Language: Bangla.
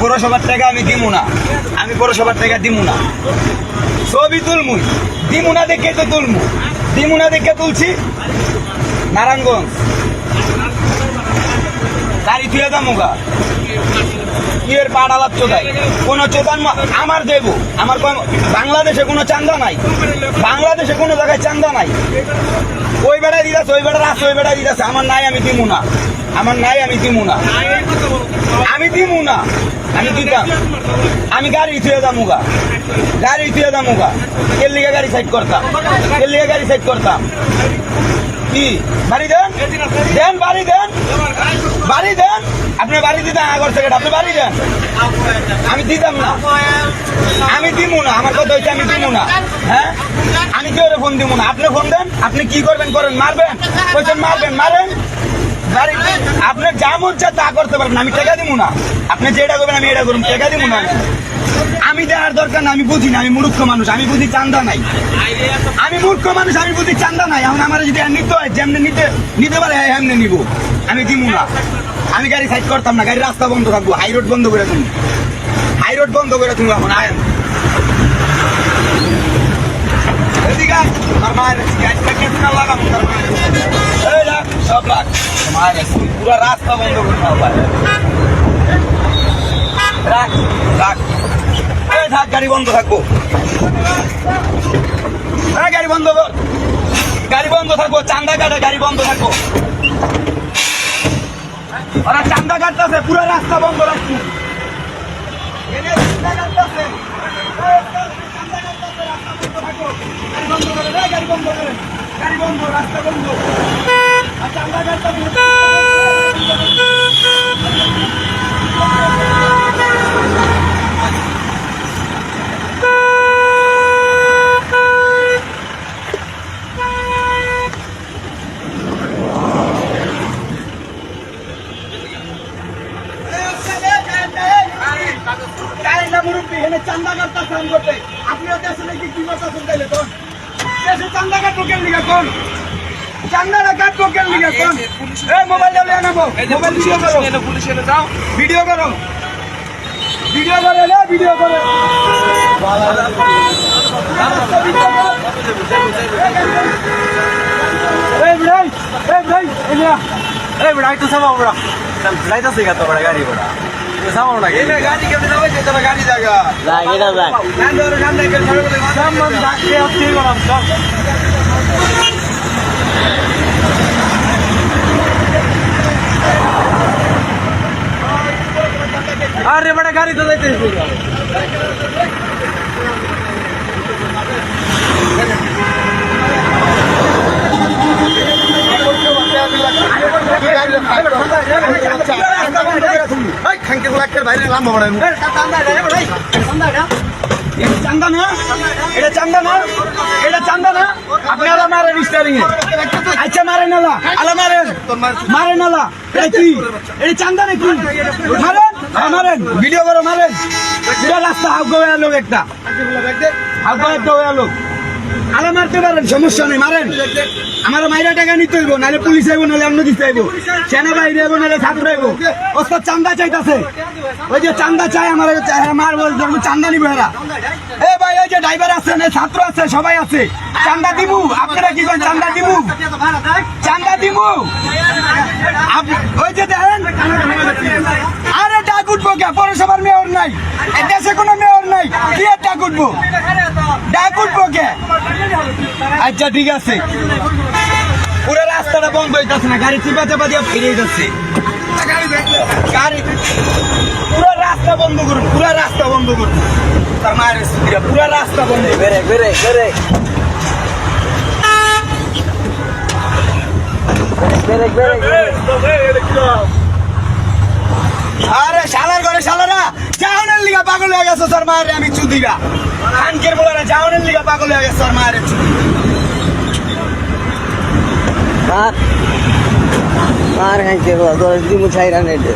পৌরসভার টাকা আমি দিমু না। আমি পৌরসভার টাকা দিমু না। ছবি তুলমু। দিমু না দেখে তো তুলমু। দিমু না দেখে তুলছি। নারায়ণগঞ্জ। গাড়ি থুয়ে দামুগা ইয়ের পাড়ালার চোদাই কোনো চোদান আমার দেব। আমার বাংলাদেশে কোনো চান্দা নাই। বাংলাদেশে কোনো জায়গায় চান্দা নাই। ওই বেড়ায় দিদাছে ওই বেড়ার আছে ওই বেড়ায় দিদাছে আমার নাই, আমি দিমু না। আমার নাই, আমি দিমু না। আমি দিমু না। আমি দিতাম। আমি গাড়ি থুয়ে দামুগা গাড়ি থুয়ে দামুগা এর লিগে গাড়ি সাইড করতাম। এর লিগে গাড়ি সাইড করতাম। কি? বাড়ি দেন। দেন, বাড়ি দেন। বাড়ি দেন। আপনি বাড়ি দিতেন আগর থেকে, আপনি বাড়ি দেন। আমি দিতাম না। আমি দিমু না, আমার কথা হচ্ছে আমি দিমু না। হ্যাঁ? আমি কেউ ফোন দিমু না? আপনি ফোন দেন, আপনি কি করবেন, করেন, মারবেন। বলছেন মারবেন, মারেন। বাড়ি আপনার যা মন চায় তা করতে পারবেন, আমি টাকা দিব না। আপনি যেটা করবেন, আমি এটা করুন টাকা দিব না দেওয়ার দরকার না আমি বুঝি না, আমি মূর্খ মানুষ, আমি বুঝি চান্দা নাই। আমি মূর্খ মানুষ, আমি বুঝি চান্দা নাই। এখন আমার যদি আর নিতে হয়, যেমনি নিতে নিতে পারে হ্যাঁ এমনি নিব। আমি দিব না। আমি গাড়ি সাইড করতাম না গাড়ি রাস্তা বন্ধ থাকব হাই রোড বন্ধ করে তুমি হাই রোড বন্ধ করে তুমি এখন আয়, তার মায়ের। সব পুরো রাস্তা বন্ধ করে দাও ভাই। রাখ রাখ এই থাক গাড়ি বন্ধ থাকব। হ্যাঁ গাড়ি বন্ধ কর। গাড়ি বন্ধ থাকব, চান্দা গাড়ি বন্ধ থাকব। ওরা চান্দা কাটতেছে পুরো রাস্তা বন্ধ রাখছি। গাড়ি বন্ধ রাস্তা বন্ধ। আর চান্দা। কাই না মুরব্বি, এখানে চান্দা কাটতাছে আম করতে। আপনিও দেশে নাকি কি করতাছেন তাইলে কোন? দেশে চান্দা কাটবো কেন লিগা কোন? চান্দাটা কাটবো কেন লিগা কোন? এই মোবাইলটা লইয়া নেব। মোবাইল ভিডিও করো। ভিডিও করো। ভিডিও করে রে, ভিডিও করে। এই ভাই এই ভাই এই নিয়া এই বড়া একটু সামাও বড়া যাইতাছে গা তো বড়া গাড়ি বড়া আরে বড়া গাড়ি তো যাইতেছে এটা চান্দা না? এটা চান্দা না? এটা চান্দা না? আপনি আলা মারেন স্টারিং এ। আচ্ছা মারেন আলা। আলা মারেন। মারেন আলা। এটা কি? এটা চান্দা নাকি? মারেন? হ্যাঁ, মারেন। ভিডিও করো মারেন। রাস্তা হাউ গোয়া লোক একটা। হাউ গোয়া একটা লোক আলা মারতে পারেন, সমস্যা নেই, মারেন। আমার মাইরা টাকা নিতে হইব, নাহলে পুলিশ আইব, নাহলে অন্য দিতে আইব। সেনা বাইরে আইব, নাহলে ছাত্র আইব। চান্দা ওই যে চান্দা চাই, আমার মার বলতে চান্দা নিব এ ভাই ওই যে ড্রাইভার আছে ছাত্র আছে, সবাই আছে। চান্দা দিমু, আপনারা কি চান্দা দিমু? চান্দা আপ- ওই যে দেখেন। আরে ডাক উঠবো কে? পৌরসভার মেয়র নাই। দেশে কোনো আর ডাক উঠবো ডাক উঠবো কে? আচ্ছা ঠিক আছে। পুরো রাস্তাটা বন্ধ হইতেছে না, গাড়ি চিপা চাপা দিয়ে ফিরে যাচ্ছে। গাড়ি পুরো রাস্তা বন্ধ করুন, পুরো রাস্তা বন্ধ করুন। তার মায়ের পুরো রাস্তা বন্ধ বেরে বেরে বেরে বেরে বেরে বেরে পাগল হয়ে গেছে তোর মায়ের আমি চুদিগা খানকের বলে না জাহানের লিগা পাগল হয়ে গেছে তোর মায়ের চুদি। মার খাইছে দিমু ছাইরা নেটে।